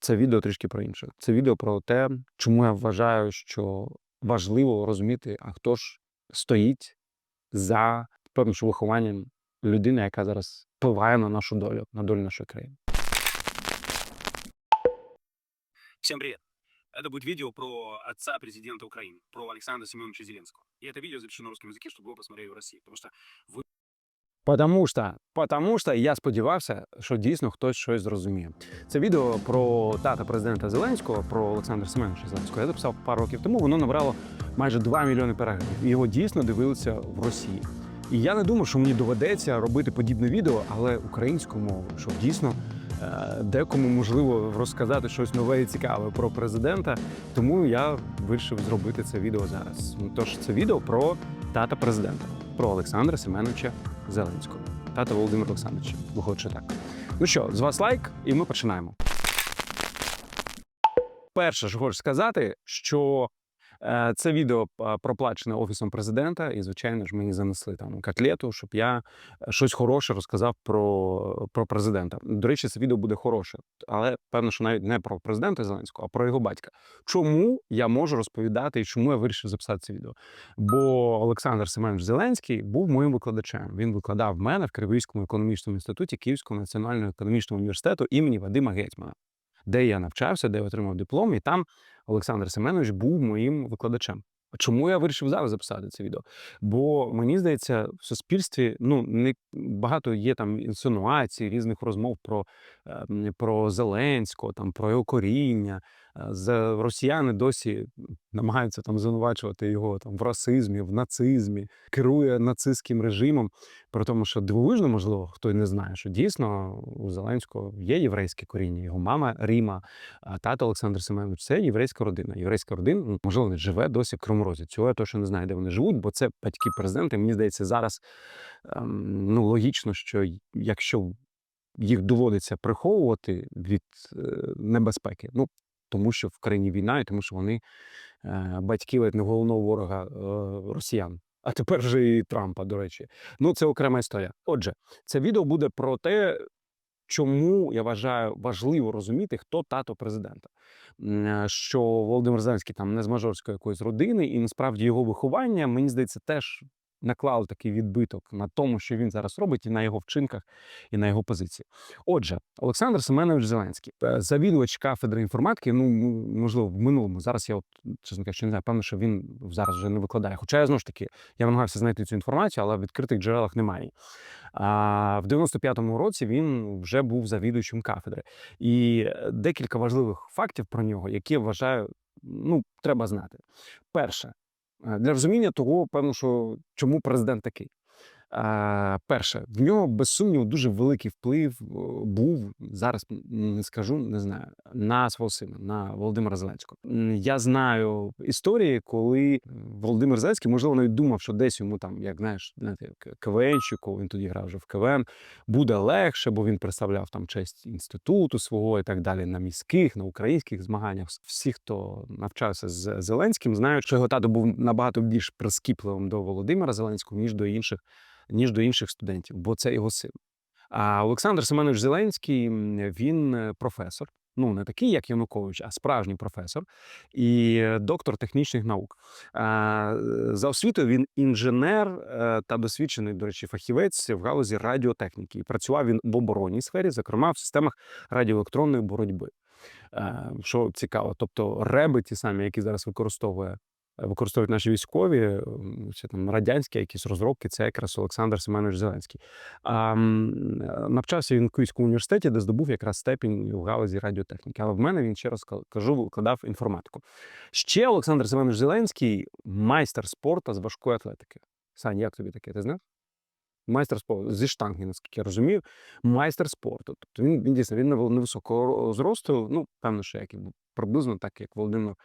Це відео трішки про інше. Це відео про те, чому я вважаю, що важливо розуміти, а хто ж стоїть за певним що вихованням людини, яка зараз впливає на нашу долю, на долю нашої країни. Всем привет! Это будет видео про отца президента Украины, про Александра Семеновича Зеленского. И это видео запрещено на русском языке, чтобы его посмотрели в России. Потому что Потому що, потому що я сподівався, що дійсно хтось щось зрозуміє. Це відео про тата президента Зеленського, про Олександра Семеновича Зеленського. Я записав пару років тому. Воно набрало майже 2 мільйони переглядів. Його дійсно дивилися в Росії. І я не думав, що мені доведеться робити подібне відео, але українською мовою, щоб дійсно е, декому можливо розказати щось нове і цікаве про президента. Тому я вирішив зробити це відео зараз. Тож це відео про тата президента, про Олександра Семеновича Зеленського. Тата Володимира Олександровича. Виходить, що так. Ну що, з вас лайк, і ми починаємо. Перше, що хочу сказати, що це відео е, проплачене офісом президента, і, звичайно ж, мені занесли там котлету, щоб я е, щось хороше розказав про, про президента. До речі, це відео буде хороше, але певно, що навіть не про президента Зеленського, а про його батька. Чому я можу розповідати і чому я вирішив записати це відео? Бо Олександр Семенович Зеленський був моїм викладачем. Він викладав мене в Кривийському економічному інституті Київського національного економічного університету імені Вадима Гетьмана, де я навчався, де я отримав диплом, і там Олександр Семенович був моїм викладачем. Чому я вирішив зараз записати це відео? Бо мені здається, в суспільстві ну не багато є там інсинуацій, різних розмов про, е, про Зеленського, там про його коріння. Е, З росіяни досі намагаються там звинувачувати його там в расизмі, в нацизмі, керує нацистським режимом. При тому, що дивовижно, можливо, хто й не знає, що дійсно у Зеленського є єврейське коріння. Його мама Ріма, а тато Олександр Семенович це єврейська родина. Єврейська родина, ну, можливо, не живе досі в Криморозі. Цього я точно не знаю, де вони живуть, бо це батьки президента. Мені здається, зараз ем, ну, логічно, що якщо їх доводиться приховувати від е, небезпеки, ну тому що в країні війна, і тому що вони е, батьки ледь не головного ворога е, росіян. А тепер вже і Трампа, до речі. Ну, це окрема історія. Отже, це відео буде про те, чому я вважаю важливо розуміти, хто тато президента. Е, Що Володимир Зеленський там не з мажорської якоїсь родини, і насправді його виховання, мені здається, теж наклало такий відбиток на тому, що він зараз робить, і на його вчинках, і на його позиції. Отже, Олександр Семенович Зеленський, е, завідувач кафедри інформатики. Ну можливо, в минулому зараз я от чесно кажучи, не знаю, певно, що він зараз вже не викладає. Хоча я знову ж таки я намагався знайти цю інформацію, але в відкритих джерелах немає. А в 95-му році він вже був завідувачем кафедри. І е, декілька важливих фактів про нього, які я вважаю, ну треба знати. Перше, для розуміння того, певно, що чому президент такий. Перше, в нього без сумніву дуже великий вплив був зараз. Не скажу, не знаю на свого сина, на Володимира Зеленського. Я знаю історії, коли Володимир Зеленський, можливо, навіть думав, що десь йому там, як знаєш, знаєте, к- КВНщику, він тоді грав вже в КВН, буде легше, бо він представляв там честь інституту свого і так далі на міських, на українських змаганнях. Всі, хто навчався з Зеленським, знають, що його тато був набагато більш прискіпливим до Володимира Зеленського, ніж до інших, ніж до інших студентів, бо це його син. А Олександр Семенович Зеленський він е, професор. Ну, не такий, як Янукович, а справжній професор і е, доктор технічних наук. Е, За освітою він інженер та досвідчений, до речі, фахівець в галузі радіотехніки. І працював він в оборонній сфері, зокрема в системах радіоелектронної боротьби. Що цікаво, тобто реби, ті самі, які зараз використовує. Використовують наші військові, чи там радянські якісь розробки, це якраз Олександр Семенович Зеленський. А, е, навчався він в Київському університеті, де здобув якраз степінь у галузі радіотехніки. Але в мене він ще раз кажу, викладав інформатику. Ще Олександр Семенович Зеленський майстер спорту з важкої атлетики. Сань, як тобі таке? Ти знав? Майстер спорту зі штанги, наскільки я розумію, майстер спорту. Тобто він, він дійсно він невисокого зросту, ну, певно, що як приблизно так, як Володимир,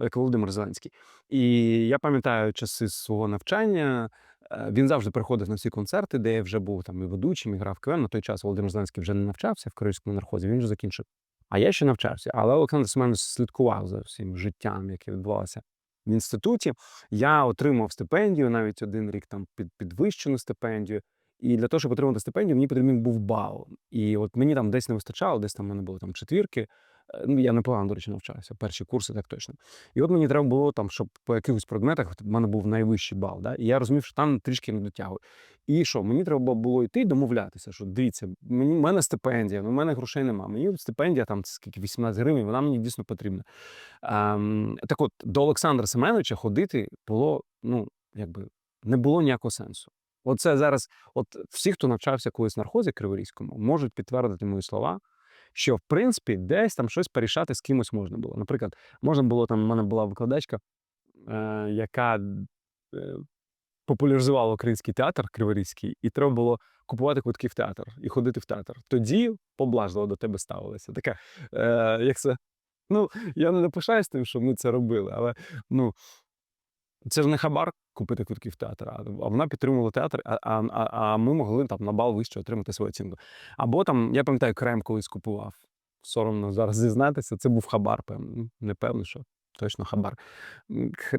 як Володимир Зеленський. І я пам'ятаю часи свого навчання. е, Він завжди приходив на всі концерти, де я вже був там і ведучим, і грав КВН. На той час Володимир Зеленський вже не навчався в Київському нархозі, він вже закінчив. А я ще навчався. Але Олександр Семенович слідкував за всім життям, яке відбувалося в інституті. Я отримав стипендію, навіть один рік там під підвищену стипендію. І для того, щоб отримати стипендію, мені потрібен був бал. І от мені там десь не вистачало, десь там в мене були там четвірки. Е, Ну, я непогано, до речі, навчався. Перші курси, так точно. І от мені треба було там, щоб по якихось предметах в мене був найвищий бал. Да? І я розумів, що там трішки не дотягую. І що, мені треба було йти і домовлятися, що дивіться, мені в мене стипендія, ну, в мене грошей немає. Мені стипендія там скільки 18 гривень, вона мені дійсно потрібна. Ем, так от, до Олександра Семеновича ходити було, ну, якби не було ніякого сенсу. Оце зараз, от всі, хто навчався колись на нархозі Криворізькому, можуть підтвердити мої слова, що в принципі десь там щось порішати з кимось можна було. Наприклад, можна було там, в мене була викладачка, е, яка е, популяризувала український театр Криворізький, і треба було купувати квитки в театр і ходити в театр. Тоді поблажливо до тебе ставилися. Таке, е, як це. Ну, я не пишаюсь тим, що ми це робили, але ну, це ж не хабар купити квитки в а вона підтримувала театр, а, а, а- а ми могли там на бал вище отримати свою оцінку. Або там, я пам'ятаю, крем колись купував. Соромно зараз зізнатися, це був хабар, певно. Ну, Не певно, що точно хабар.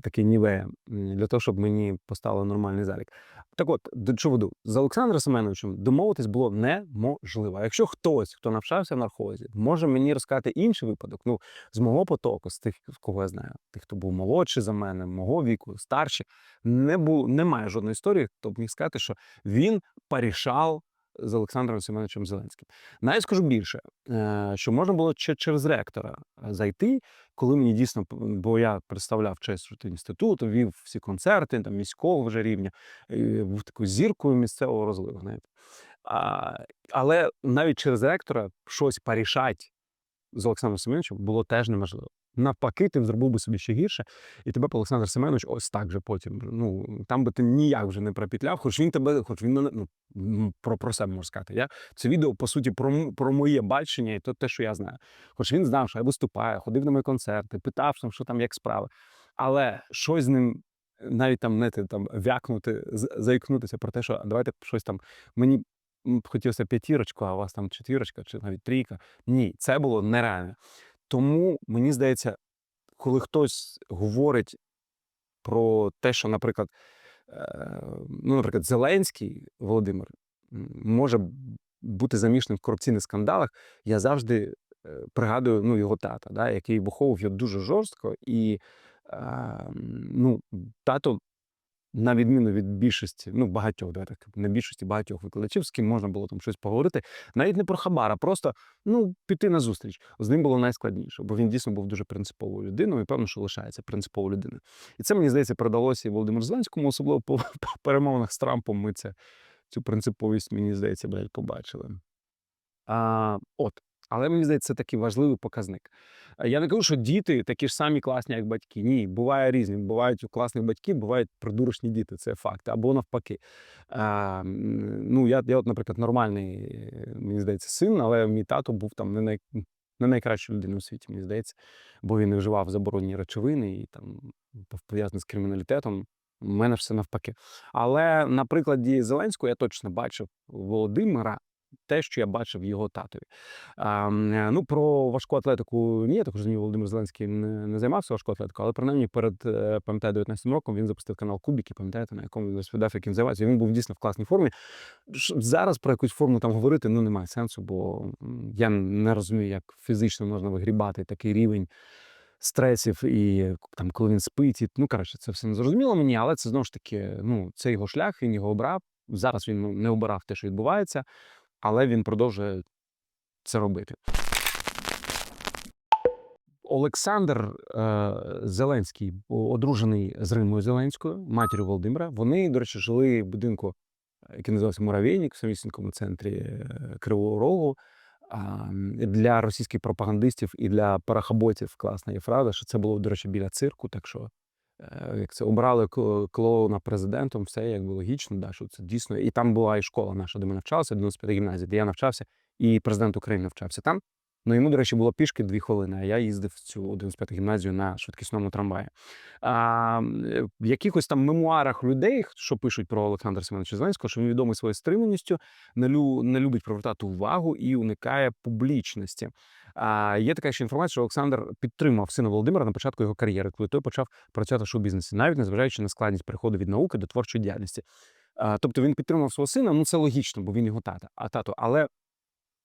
Такий нівея, для того, щоб мені поставили нормальний залік. Так от, до чого веду? З Олександром Семеновичем домовитись було неможливо. Якщо хтось, хто навчався в нархозі, може мені розказати інший випадок, ну, з мого потоку, з тих, кого я знаю, тих, хто був молодший за мене, мого віку, старший, не було, немає жодної історії, хто б міг сказати, що він порішав з Олександром Семеновичем Зеленським. Навіть скажу більше, е, що можна було ще через ректора е, зайти, коли мені дійсно, бо я представляв честь інституту, вів всі концерти там міського вже рівня, був такою зіркою місцевого розливу. Але навіть через ректора щось порішати з Олександром Семеновичем було теж неможливо. Навпаки, ти зробив би собі ще гірше, і тебе б Олександр Семенович ось так же потім. Ну там би ти ніяк вже не пропітляв, хоч він тебе, хоч він мене ну, про, про себе можу сказати. Я це відео по суті про, про моє бачення і то те, що я знаю. Хоч він знав, що я виступаю, ходив на мої концерти, питав, що там як справи. Але щось з ним навіть там не там вякнути, заікнутися про те, що давайте щось там мені. Хотілося п'ятірочку, а у вас там четвірочка чи навіть трійка. Ні, це було нереально. Тому мені здається, коли хтось говорить про те, що, наприклад, е, ну, наприклад, Зеленський Володимир може бути замішаним в корупційних скандалах, я завжди е, пригадую ну, його тата, да, який виховував його дуже жорстко, і е, ну, тато. На відміну від більшості, ну багатьох, давайте так, не більшості багатьох викладачів, з ким можна було там щось поговорити, навіть не про хабар, а просто ну піти на зустріч. З ним було найскладніше, бо він дійсно був дуже принциповою людиною, і певно, що лишається принциповою людиною. І це мені здається передалося і Володимиру Зеленському, особливо по перемовинах з Трампом. Ми це цю принциповість, мені здається, блядь, побачили. А, от. Але мені здається, це такий важливий показник. Я не кажу, що діти такі ж самі класні, як батьки. Ні, буває різні. Бувають у класних батьки, бувають придурочні діти, це факт. Або навпаки. А, ну, я, я, от, наприклад, нормальний, е, мені здається, син, але мій тато був там не, най, не найкращою людиною у світі, мені здається, бо він не вживав заборонені речовини і там пов'язаний з криміналітетом. У мене все навпаки. Але на прикладі Зеленського я точно бачив Володимира те, що я бачив його татові. А, е, ну, про важку атлетику ні, я так розумію, Володимир Зеленський не, займався важкою атлетикою, але принаймні перед, е, пам'ятаю, 19 роком він запустив канал Кубіки, пам'ятаєте, на якому він розповідав, як він займається. Він був дійсно в класній формі. Зараз про якусь форму там говорити ну, немає сенсу, бо я не розумію, як фізично можна вигрібати такий рівень стресів і там, коли він спить. І, ну, коротше, це все не зрозуміло мені, але це знову ж таки, ну, це його шлях, він його обрав. Зараз він ну, не обирав те, що відбувається, але він продовжує це робити. Олександр е, Зеленський, одружений з Римою Зеленською, матір'ю Володимира. Вони, до речі, жили в будинку, який називався Муравейник в самісінькому центрі е, Кривого Рогу. Для російських пропагандистів і для парахаботів класна є фраза, що це було, до речі, біля цирку. Так що, як це обрали клоуна президентом, все якби логічно, да, що це дійсно. І там була і школа наша, де ми навчалися, 95 гімназія, де я навчався, і президент України навчався там. Ну, йому, до речі, було пішки дві хвилини, а я їздив в цю 95 гімназію на швидкісному трамваї. А, е, в якихось там мемуарах людей, що пишуть про Олександра Семеновича Зеленського, що він відомий своєю стриманістю, не, лю, не любить привертати увагу і уникає публічності. А, є така ще інформація, що Олександр підтримав сина Володимира на початку його кар'єри, коли той почав працювати в шоу-бізнесі, навіть незважаючи на складність переходу від науки до творчої діяльності. Тобто він підтримав свого сина, ну це логічно, бо він його тата, а тато. Але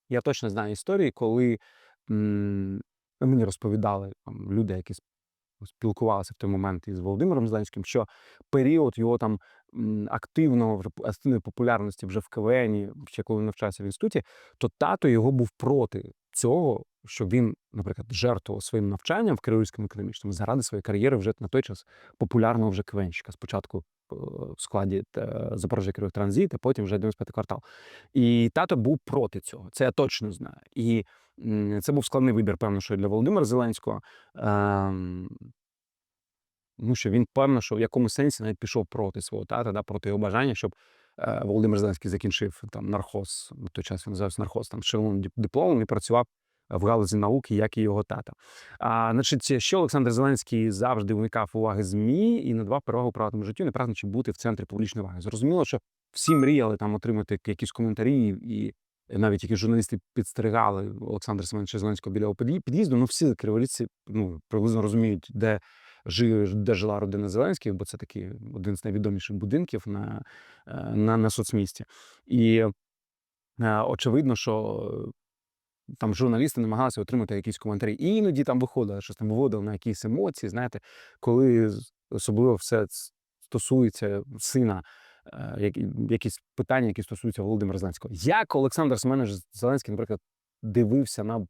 я точно знаю історії, коли м, мені розповідали там, люди, які спілкувалися в той момент із Володимиром Зеленським, що період його там активного активної популярності вже в КВНі, ще коли навчався в інституті, то тато його був проти цього, що він, наприклад, жертвував своїм навчанням в Криворізькому економічному заради своєї кар'єри вже на той час популярного вже КВНщика. Спочатку е, в складі е, Запоріжжя Кривих Транзит, а потім вже 95 квартал. І тато був проти цього. Це я точно знаю. І це був складний вибір, певно, що для Володимира Зеленського. Ем, Ну, що він певно, що в якомусь сенсі навіть пішов проти свого тата, да, проти його бажання, щоб Володимир Зеленський закінчив там нархоз, на той час він називався нархоз, там червоним дипломом і працював в галузі науки, як і його тата. А, значить, ще Олександр Зеленський завжди уникав уваги ЗМІ і надавав перевагу приватному життю, не прагнучи бути в центрі публічної уваги. Зрозуміло, що всі мріяли там отримати якісь коментарі, і навіть які журналісти підстерігали Олександра Семеновича Зеленського біля під'їзду. Ну, всі криворіжці ну, приблизно розуміють, де де жила родина Зеленських, бо це такий один з найвідоміших будинків на, е, на, на соцмісті. І е, очевидно, що е, там журналісти намагалися отримати якісь коментарі. І іноді там виходило, щось там виводило на якісь емоції. Знаєте, коли особливо все стосується сина. Якісь питання, які стосуються Володимира Зеленського. Як Олександр Семенович Зеленський, наприклад, дивився на,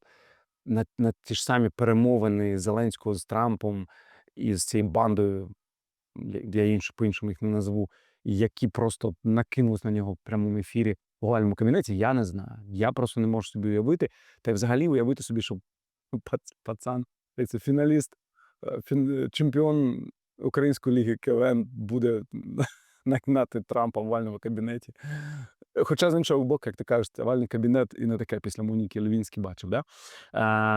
на, на ті ж самі перемовини Зеленського з Трампом і з цією бандою, я інше по-іншому їх не назву, які просто накинулись на нього в прямому ефірі в гуальному кабінеті, я не знаю. Я просто не можу собі уявити. Та й взагалі уявити собі, що пацан, це фіналіст, е, чемпіон Української ліги КВН буде нагнати Трампа в овальному кабінеті. Хоча з іншого боку, як ти кажеш, овальний кабінет і не таке після Моніки Левінський бачив. Да?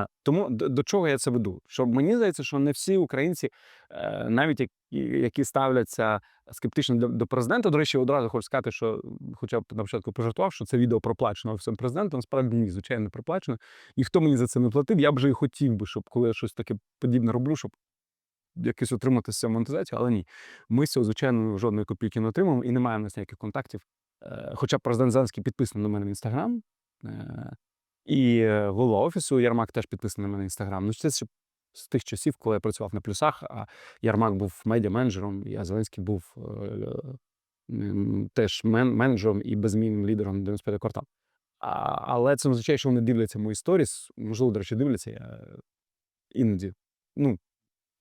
Е, тому до, до чого я це веду? Що мені здається, що не всі українці, е, навіть які, які ставляться скептично до, до президента. До речі, одразу хочу сказати, що, хоча б на початку пожартував, що це відео проплачено офісом президента, насправді ні, звичайно, не проплачено. І хто мені за це не платив, я б вже і хотів би, щоб коли я щось таке подібне роблю, щоб якось отримати з цього монетизацію, але ні. Ми цього, звичайно, жодної копійки не отримаємо і немає в нас ніяких контактів. Е, Хоча президент Зеленський підписаний на мене в інстаграм. е, І е, голова офісу Ярмак теж підписаний на мене в інстаграм. Ну, це ще з тих часів, коли я працював на плюсах, а Ярмак був медіа-менеджером, а Зеленський був теж мен- менеджером і беззмінним лідером 95 квартал. Але це не означає, що вони дивляться мої сторіс. Можливо, до речі, дивляться. Я іноді. Ну,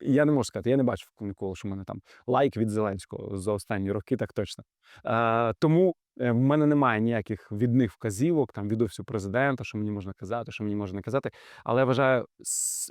я не можу сказати, я не бачив ніколи, що в мене там лайк від Зеленського за останні роки, так точно. Е, тому в мене немає ніяких від них вказівок, там від офісу президента, що мені можна казати, що мені можна не казати. Але я вважаю,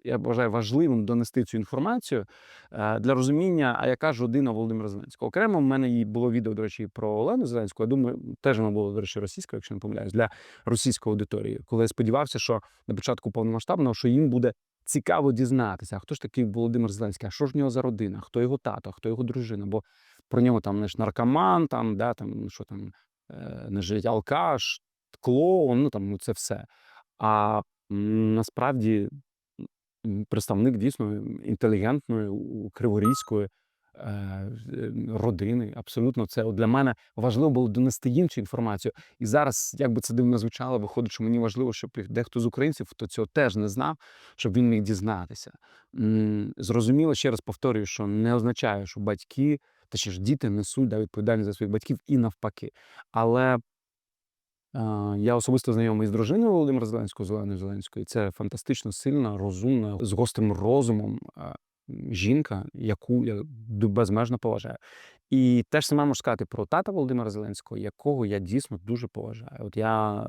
я вважаю важливим донести цю інформацію е, для розуміння, а яка ж родина Володимира Зеленського. Окремо, в мене було відео, до речі, про Олену Зеленську. Я думаю, теж воно було, до речі, російською, якщо не помиляюсь, для російської аудиторії, коли я сподівався, що на початку повномасштабного, що їм буде цікаво дізнатися, хто ж такий Володимир Зеленський, а що ж в нього за родина, хто його тато, хто його дружина, бо про нього там знаєш, наркоман, там, да, там, що там, е, не жить, алкаш, клоун, ну там ну, це все. А насправді представник дійсно інтелігентної криворізької родини. Абсолютно, це для мене важливо було донести цю інформацію. І зараз, як би це дивно звучало, виходить, що мені важливо, щоб дехто з українців, хто цього теж не знав, щоб він міг дізнатися. Зрозуміло, ще раз повторюю, що не означає, що батьки, точніше, діти несуть да, відповідальність за своїх батьків і навпаки. Але е, я особисто знайомий з дружиною Володимира Зеленського, Зеленою Зеленською. і Це фантастично сильна, розумна, з гострим розумом е, жінка, яку я безмежно поважаю. І теж саме можу сказати про тата Володимира Зеленського, якого я дійсно дуже поважаю. От я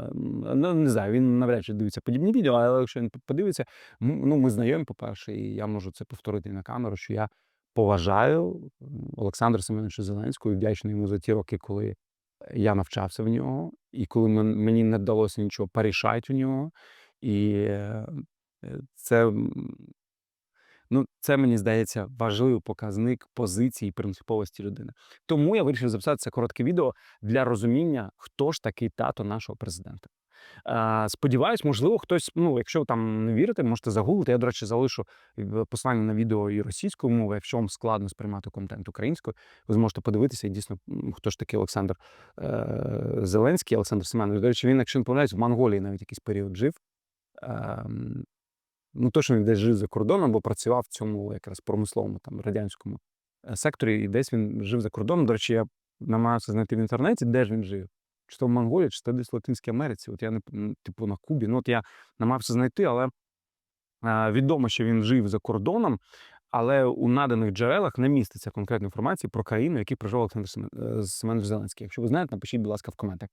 ну, не знаю, він навряд чи дивиться подібні відео, але якщо він подивиться, ну ми знайомі, по-перше, і я можу це повторити на камеру, що я поважаю Олександра Семеновича Зеленського і вдячний йому за ті роки, коли я навчався в нього, і коли мені не вдалося нічого порішати у нього. І е, це, ну, це мені здається важливий показник позиції і принциповості людини. Тому я вирішив записати це коротке відео для розуміння, хто ж такий тато нашого президента. Е, Сподіваюсь, можливо, хтось, ну, якщо ви там не вірите, можете загуглити. Я, до речі, залишу в- посилання на відео і російською мовою, якщо вам складно сприймати контент українською, ви зможете подивитися і дійсно, хто ж такий Олександр е, Зеленський, Олександр Семенович. До речі, він, якщо не помиляюсь, в Монголії навіть якийсь період жив. Ем, Ну, точно десь жив за кордоном, бо працював в цьому якраз промисловому там радянському е, секторі, і десь він жив за кордоном. До речі, я намагався знайти в інтернеті, де ж він жив. Чи то в Монголії, чи то десь в Латинській Америці. От я не типу на Кубі. Ну, от я намагався знайти, але е, відомо, що він жив за кордоном, але у наданих джерелах не міститься конкретної інформації про країну, в якій проживав Олександр е, Семенович Зеленський. Якщо ви знаєте, напишіть, будь ласка, в коментах.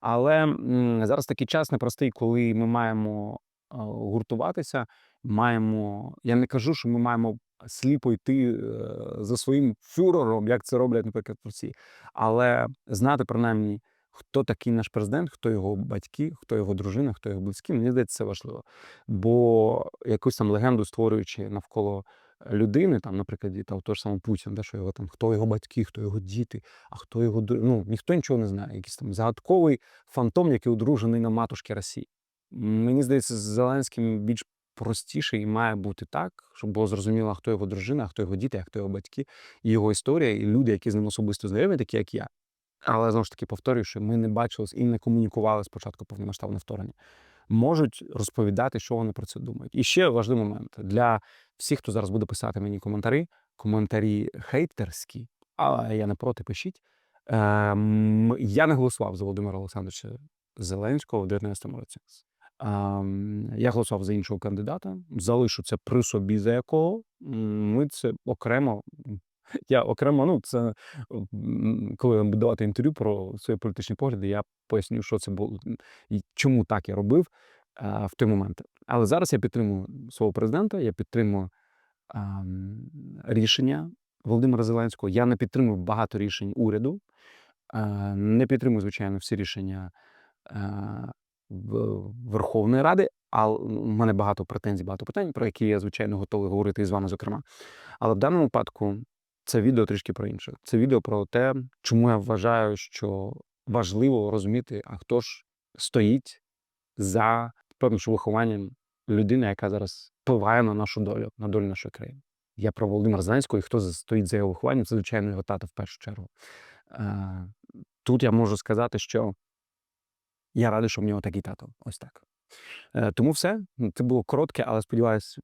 Але зараз такий час непростий, коли ми маємо гуртуватися, маємо. Я не кажу, що ми маємо сліпо йти е, за своїм фюрером, як це роблять, наприклад, в Росії, але знати принаймні, хто такий наш президент, хто його батьки, хто його дружина, хто його близькі, мені здається, це важливо. Бо якусь там легенду створюючи навколо людини, там, наприклад, того, того ж самого Путіна, що його там, хто його батьки, хто його діти, а хто його ну, ніхто нічого не знає. Якийсь там загадковий фантом, який одружений на матушки Росії. Мені здається, з Зеленським більш простіше і має бути так, щоб було зрозуміло, хто його дружина, хто його діти, хто його батьки, і його історія, і люди, які з ним особисто знайомі, такі як я. Але знову ж таки повторюю, що ми не бачились і не комунікували спочатку повномасштабного вторгнення. Можуть розповідати, що вони про це думають. І ще важливий момент для всіх, хто зараз буде писати мені коментарі, коментарі хейтерські, але я не проти пишіть. Ем, я не голосував за Володимира Олександровича Зеленського в 2019 році. Я голосував за іншого кандидата. Залишу це при собі, за якого ми це окремо. Я окремо, ну це коли я буду давати інтерв'ю про свої політичні погляди, я поясню, що це було і чому так я робив е, в той момент. Але зараз я підтримую свого президента, я підтримую ем, рішення Володимира Зеленського. Я не підтримую багато рішень уряду, е, не підтримую, звичайно, всі рішення Верховної Ради. А у мене багато претензій, багато питань, про які я, звичайно, готовий говорити і з вами, зокрема. Але в даному випадку це відео трішки про інше. Це відео про те, чому я вважаю, що важливо розуміти, а хто ж стоїть за певним вихованням людини, яка зараз впливає на нашу долю, на долю нашої країни. Я про Володимира Зеленського, і хто стоїть за його вихованням, це, звичайно, його тато в першу чергу. Е, Тут я можу сказати, що я радий, що в нього такий тато. Ось так. Е, Тому все. Ну, Це було коротке, але сподіваюся,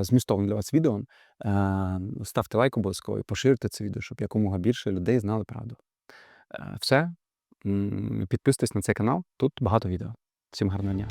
змістовне для вас відео. Е, Ставте лайк обов'язково і поширте це відео, щоб якомога більше людей знали правду. Е, Все. Підписуйтесь на цей канал. Тут багато відео. Всім гарного дня.